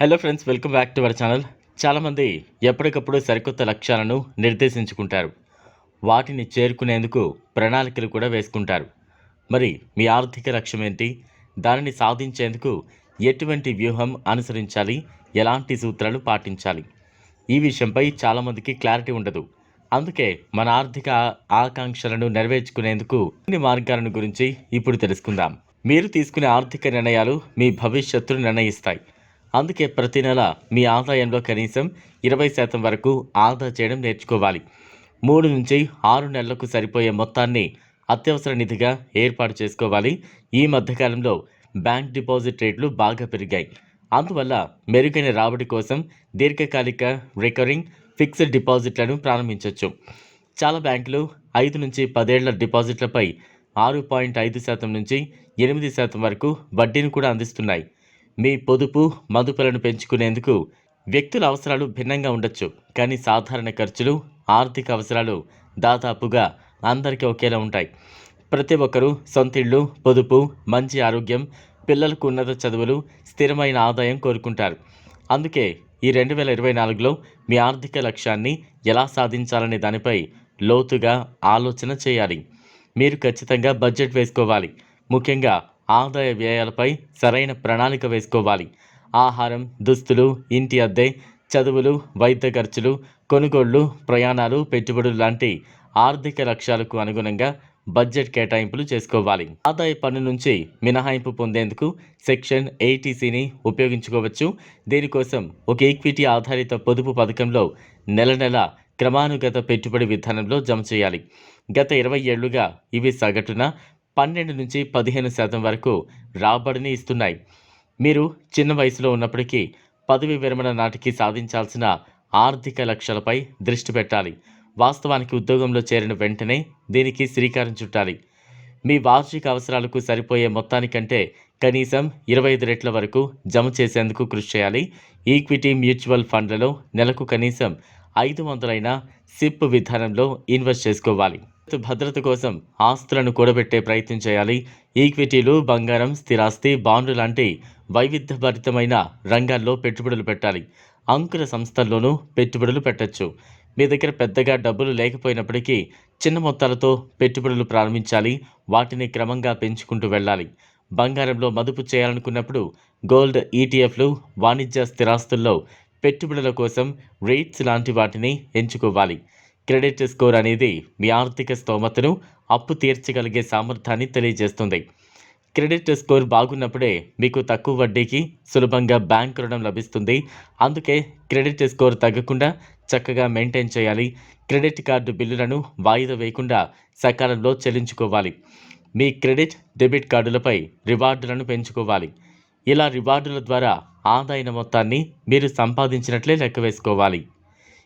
Hello friends welcome back to our channel చాలామంది ఎప్పటికప్పుడు సరికొత్త లక్ష్యాలను నిర్దేశించుకుంటారు. వాటిని చేరుకునేందుకు ప్రణాళికలు కూడా వేసుకుంటారు. మరి మీ ఆర్థిక లక్ష్యం ఏంటి? దానిని సాధించేందుకు ఎటువంటి వ్యూహం అనుసరించాలి? ఎలాంటి సూత్రాలు పాటించాలి? ఈ విషయంపై చాలామందికి క్లారిటీ ఉండదు. అందుకే మన ఆర్థిక ఆకాంక్షలను నెరవేర్చుకునేందుకు కొన్ని మార్గాలను గురించి ఇప్పుడు తెలుసుకుందాం. మీరు తీసుకునే ఆర్థిక నిర్ణయాలు మీ భవిష్యత్తును నిర్ణయిస్తాయి. అందుకే ప్రతి నెల మీ ఆదాయంలో కనీసం ఇరవై శాతం వరకు ఆదా చేయడం నేర్చుకోవాలి. మూడు నుంచి ఆరు నెలలకు సరిపోయే మొత్తాన్ని అత్యవసర నిధిగా ఏర్పాటు చేసుకోవాలి. ఈ మధ్యకాలంలో బ్యాంక్ డిపాజిట్ రేట్లు బాగా పెరిగాయి. అందువల్ల మెరుగైన రాబడి కోసం దీర్ఘకాలిక రికరింగ్ ఫిక్స్డ్ డిపాజిట్లను ప్రారంభించవచ్చు చాలా బ్యాంకులు ఐదు నుంచి పదేళ్ళ డిపాజిట్లపై ఆరు పాయింట్ ఐదు శాతం నుంచి ఎనిమిది శాతం వరకు వడ్డీని కూడా అందిస్తున్నాయి. మీ పొదుపు మదుపులను పెంచుకునేందుకు వ్యక్తుల అవసరాలు భిన్నంగా ఉండొచ్చు. కానీ సాధారణ ఖర్చులు ఆర్థిక అవసరాలు దాదాపుగా అందరికీ ఒకేలా ఉంటాయి. ప్రతి ఒక్కరూ సొంతిళ్ళు పొదుపు మంచి ఆరోగ్యం పిల్లలకు ఉన్నత చదువులు స్థిరమైన ఆదాయం కోరుకుంటారు. అందుకే ఈ రెండు వేల ఇరవై నాలుగులో మీ ఆర్థిక లక్ష్యాన్ని ఎలా సాధించాలనే దానిపై లోతుగా ఆలోచన చేయాలి. మీరు ఖచ్చితంగా బడ్జెట్ వేసుకోవాలి. ముఖ్యంగా ఆదాయ వ్యయాలపై సరైన ప్రణాళిక వేసుకోవాలి. ఆహారం దుస్తులు ఇంటి అద్దె చదువులు వైద్య ఖర్చులు కొనుగోళ్ళు ప్రయాణాలు పెట్టుబడులు లాంటి ఆర్థిక లక్ష్యాలకు అనుగుణంగా బడ్జెట్ కేటాయింపులు చేసుకోవాలి. ఆదాయ పన్ను నుంచి మినహాయింపు పొందేందుకు సెక్షన్ ఎయిటీసీని ఉపయోగించుకోవచ్చు. దీనికోసం ఒక ఈక్విటీ ఆధారిత పొదుపు పథకంలో నెల నెల క్రమానుగత పెట్టుబడి విధానంలో జమ చేయాలి. గత ఇరవై ఏళ్ళుగా ఇవి సగటున పన్నెండు నుంచి పదిహేను శాతం వరకు రాబడిని ఇస్తున్నాయి. మీరు చిన్న వయసులో ఉన్నప్పటికీ పదవి విరమణ నాటికి సాధించాల్సిన ఆర్థిక లక్ష్యాలపై దృష్టి పెట్టాలి. వాస్తవానికి ఉద్యోగంలో చేరిన వెంటనే దీనికి శ్రీకారం చుట్టాలి. మీ వార్షిక అవసరాలకు సరిపోయే మొత్తానికంటే కనీసం ఇరవై ఐదు రెట్ల వరకు జమ చేసేందుకు కృషి చేయాలి. ఈక్విటీ మ్యూచువల్ ఫండ్లలో నెలకు కనీసం ఐదు వందలైన సిప్ విధానంలో ఇన్వెస్ట్ చేసుకోవాలి. భద్రత కోసం ఆస్తులను కూడబెట్టే ప్రయత్నం చేయాలి. ఈక్విటీలు బంగారం స్థిరాస్తి బాండ్లు లాంటి వైవిధ్యభరితమైన రంగాల్లో పెట్టుబడులు పెట్టాలి. అంకుర సంస్థల్లోనూ పెట్టుబడులు పెట్టొచ్చు. మీ దగ్గర పెద్దగా డబ్బులు లేకపోయినప్పటికీ చిన్న మొత్తాలతో పెట్టుబడులు ప్రారంభించాలి. వాటిని క్రమంగా పెంచుకుంటూ వెళ్ళాలి. బంగారంలో మదుపు చేయాలనుకున్నప్పుడు గోల్డ్ ఈటీఎఫ్లు వాణిజ్య స్థిరాస్తుల్లో పెట్టుబడుల కోసం రేట్స్ లాంటి వాటిని ఎంచుకోవాలి. క్రెడిట్ స్కోర్ అనేది మీ ఆర్థిక స్తోమతను అప్పు తీర్చగలిగే సామర్థ్యాన్ని తెలియజేస్తుంది. క్రెడిట్ స్కోర్ బాగున్నప్పుడే మీకు తక్కువ వడ్డీకి సులభంగా బ్యాంక్ రుణం లభిస్తుంది. అందుకే క్రెడిట్ స్కోర్ తగ్గకుండా చక్కగా మెయింటైన్ చేయాలి. క్రెడిట్ కార్డు బిల్లులను వాయిదా వేయకుండా సకాలంలో చెల్లించుకోవాలి. మీ క్రెడిట్ డెబిట్ కార్డులపై రివార్డులను పెంచుకోవాలి. ఇలా రివార్డుల ద్వారా ఆదాయ మొత్తాన్ని మీరు సంపాదించినట్లే లెక్క వేసుకోవాలి.